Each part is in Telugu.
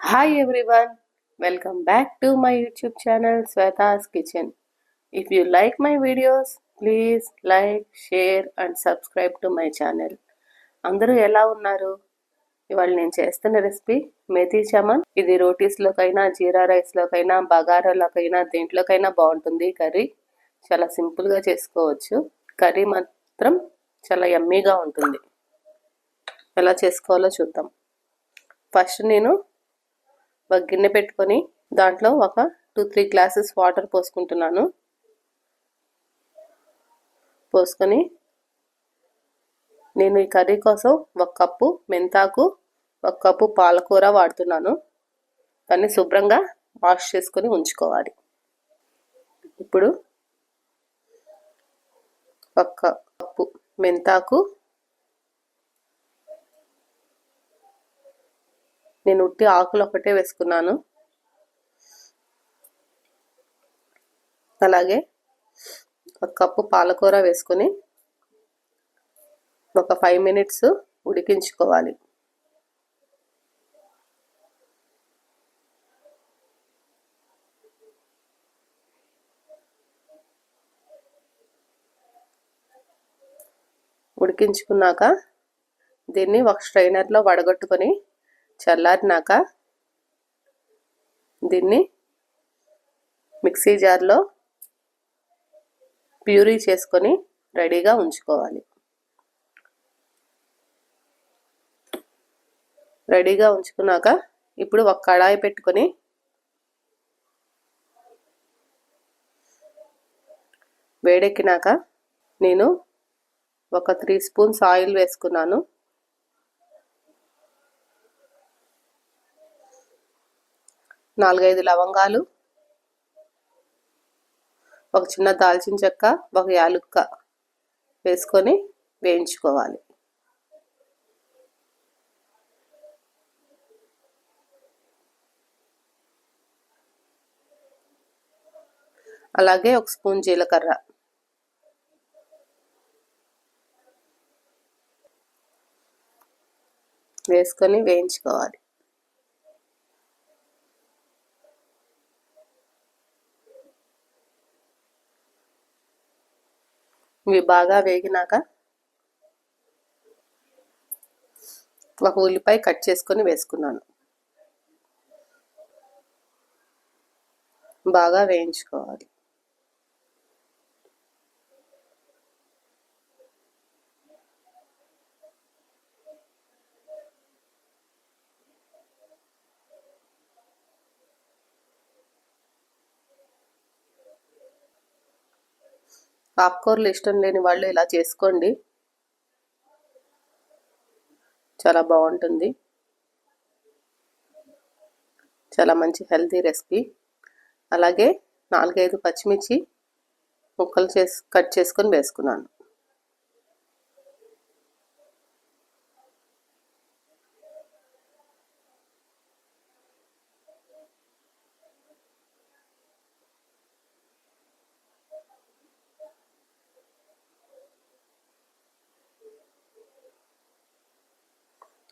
Hi everyone welcome back to my YouTube channel Shweta's kitchen if you like my videos please like share and subscribe to my channel అందరూ ఎలా ఉన్నారు? ఇవాళ నేను చేస్తున్న రెసిపీ మెతీ చమన్. ఇది రోటీస్లోకైనా జీరా రైస్లోకైనా బగారాలోకైనా దీంట్లోకైనా బాగుంటుంది కర్రీ. చాలా సింపుల్గా చేసుకోవచ్చు. కర్రీ మాత్రం చాలా ఎమ్మీగా ఉంటుంది. ఎలా చేసుకోవాలో చూద్దాం. ఫస్ట్ నేను ఒక గిన్నె పెట్టుకొని దాంట్లో ఒక టూ త్రీ గ్లాసెస్ వాటర్ పోసుకుంటున్నాను. పోసుకొని నేను ఈ కర్రీ కోసం ఒక కప్పు మెంతాకు ఒక కప్పు పాలకూర వాడుతున్నాను. దాన్ని శుభ్రంగా వాష్ చేసుకొని ఉంచుకోవాలి. ఇప్పుడు ఒక కప్పు మెంతాకు నేను ఉట్టి ఆకులు ఒకటే వేసుకున్నాను. అలాగే ఒక కప్పు పాలకూర వేసుకొని ఒక ఫైవ్ మినిట్స్ ఉడికించుకోవాలి. ఉడికించుకున్నాక దీన్ని ఒక స్ట్రైనర్లో వడగొట్టుకొని చల్లారినాక దీన్ని మిక్సీ జార్లో ప్యూరీ చేసుకొని రెడీగా ఉంచుకోవాలి. రెడీగా ఉంచుకున్నాక ఇప్పుడు ఒక కడాయి పెట్టుకొని వేడెక్కినాక నేను ఒక త్రీ స్పూన్స్ ఆయిల్ వేసుకున్నాను. నాలుగైదు లవంగాలు ఒక చిన్న దాల్చిన చెక్క ఒక యాలుక్క వేసుకొని వేయించుకోవాలి. అలాగే ఒక స్పూన్ జీలకర్ర. వేసుకొని వేయించుకోవాలి. ఇవి బాగా వేగినాక ఒక ఉల్లిపాయ కట్ చేసుకొని వేసుకున్నాను. బాగా వేయించుకోవాలి. పాప్కార్న్లు ఇష్టం లేని వాళ్ళు ఇలా చేసుకోండి. చాలా బాగుంటుంది. చాలా మంచి హెల్తీ రెసిపీ. అలాగే నాలుగైదు పచ్చిమిర్చి ముక్కలు చేసి కట్ చేసుకొని వేసుకున్నాను.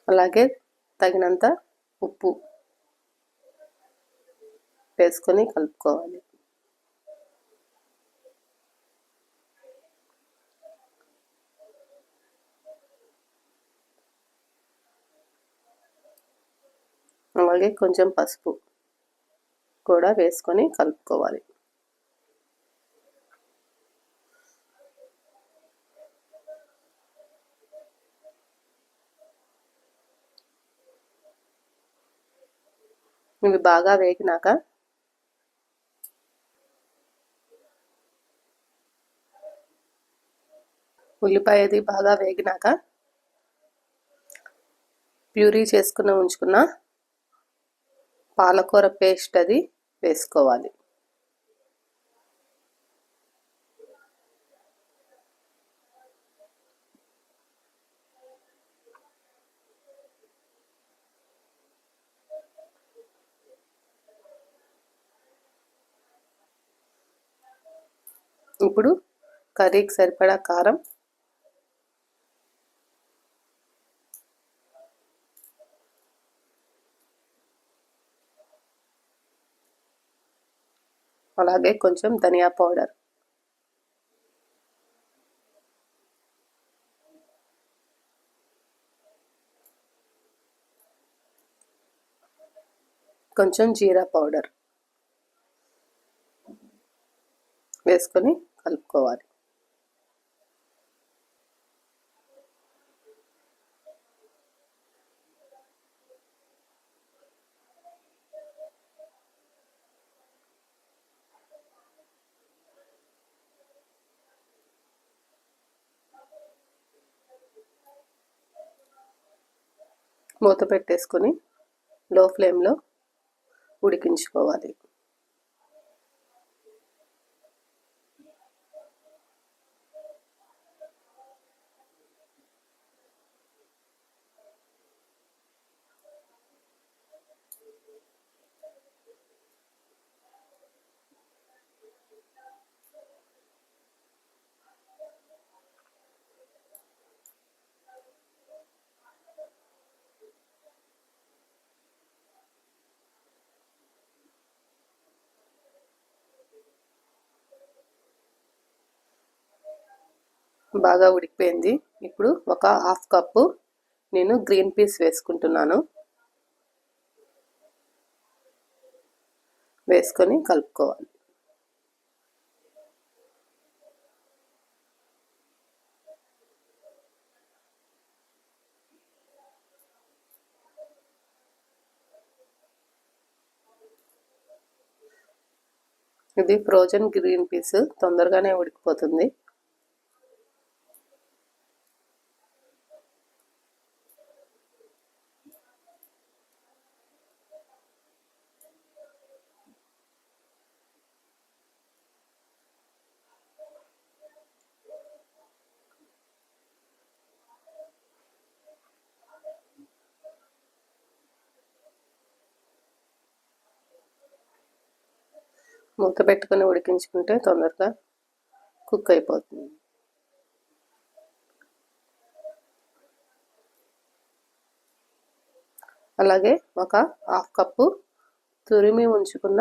అలాగే తగినంత ఉప్పు వేసుకొని కలుపుకోవాలి. అలాగే కొంచెం పసుపు కూడా వేసుకొని కలుపుకోవాలి. ఇవి బాగా వేగినాక ఉల్లిపాయ అది బాగా వేగినాక ప్యూరీ చేసుకుని ఉంచుకున్న పాలకూర పేస్ట్ అది వేసుకోవాలి. ఇప్పుడు కర్రీకి సరిపడా కారం. అలాగే కొంచెం ధనియా పౌడర్. కొంచెం జీరా పౌడర్ వేసుకొని కలుపుకోవాలి. మూత పెట్టేసుకొని లో ఫ్లేమ్లో ఉడికించుకోవాలి. బాగా ఉడికిపోయింది. ఇప్పుడు ఒక హాఫ్ కప్పు నేను గ్రీన్ పీస్ వేసుకుంటున్నాను. వేసుకొని కలుపుకోవాలి. ఇది ఫ్రోజన్ గ్రీన్ పీస్ తొందరగానే ఉడికిపోతుంది. మూత పెట్టుకుని ఉడికించుకుంటే తొందరగా కుక్ అయిపోతుంది. అలాగే ఒక హాఫ్ కప్పు తురిమి ఉంచుకున్న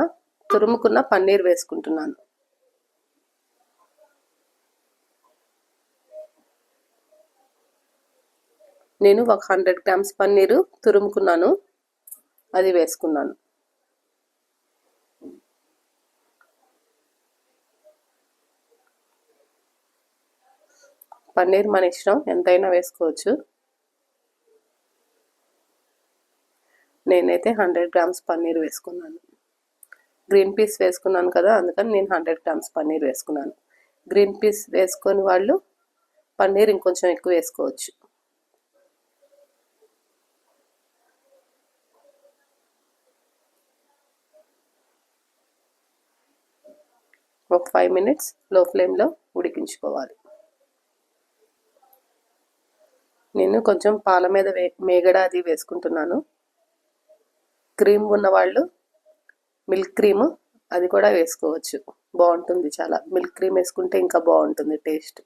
తురుముకున్న పన్నీర్ వేసుకుంటున్నాను. నేను ఒక హండ్రెడ్ గ్రామ్స్ పన్నీరు తురుముకున్నాను. అది వేసుకున్నాను. పన్నీర్ మన ఇష్టం. ఎంతైనా వేసుకోవచ్చు. నేనైతే హండ్రెడ్ గ్రామ్స్ పన్నీర్ వేసుకున్నాను. గ్రీన్ పీస్ వేసుకున్నాను కదా అందుకని నేను హండ్రెడ్ గ్రామ్స్ పన్నీర్ వేసుకున్నాను. గ్రీన్ పీస్ వేసుకొని వాళ్ళు పన్నీర్ ఇంకొంచెం ఎక్కువ వేసుకోవచ్చు. ఒక ఫైవ్ మినిట్స్లో ఫ్లేమ్లో ఉడికించుకోవాలి. నేను కొంచెం పాల మీద వే మేగడ అది వేసుకుంటున్నాను. క్రీమ్ ఉన్నవాళ్ళు మిల్క్ క్రీమ్ అది కూడా వేసుకోవచ్చు. బాగుంటుంది చాలా. మిల్క్ క్రీమ్ వేసుకుంటే ఇంకా బాగుంటుంది టేస్ట్.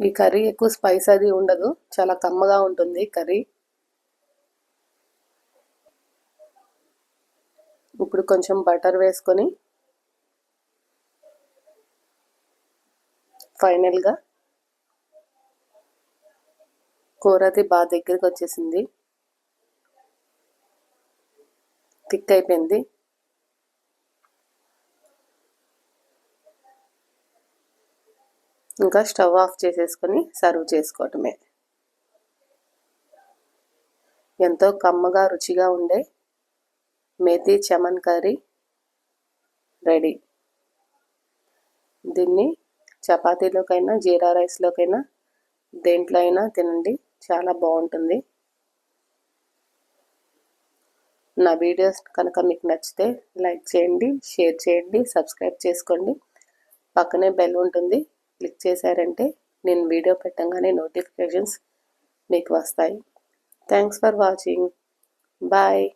ఈ కర్రీ ఎక్కువ స్పైస్ అది ఉండదు. చాలా కమ్మగా ఉంటుంది కర్రీ. ఇప్పుడు కొంచెం బటర్ వేసుకొని ఫైనల్గా కూరది బాగా దగ్గరికి వచ్చేసింది థిక్ అయిపోయింది. ఇంకా స్టవ్ ఆఫ్ చేసేసుకొని సర్వ్ చేసుకోవటమే. ఎంతో కమ్మగా రుచిగా ఉండే మేతి చమన్ కర్రీ రెడీ. దీన్ని చపాతీలోకైనా జీరా రైస్లోకైనా దేంట్లో అయినా తినండి. చాలా బాగుంటుంది. నా వీడియోస్ కనుక మీకు నచ్చితే లైక్ చేయండి షేర్ చేయండి సబ్స్క్రైబ్ చేసుకోండి. పక్కనే బెల్ ఉంటుంది. క్లిక్ చేశారంటే నేను వీడియో పెట్టంగానే నోటిఫికేషన్స్ మీకు వస్తాయి. Thanks for watching. బాయ్.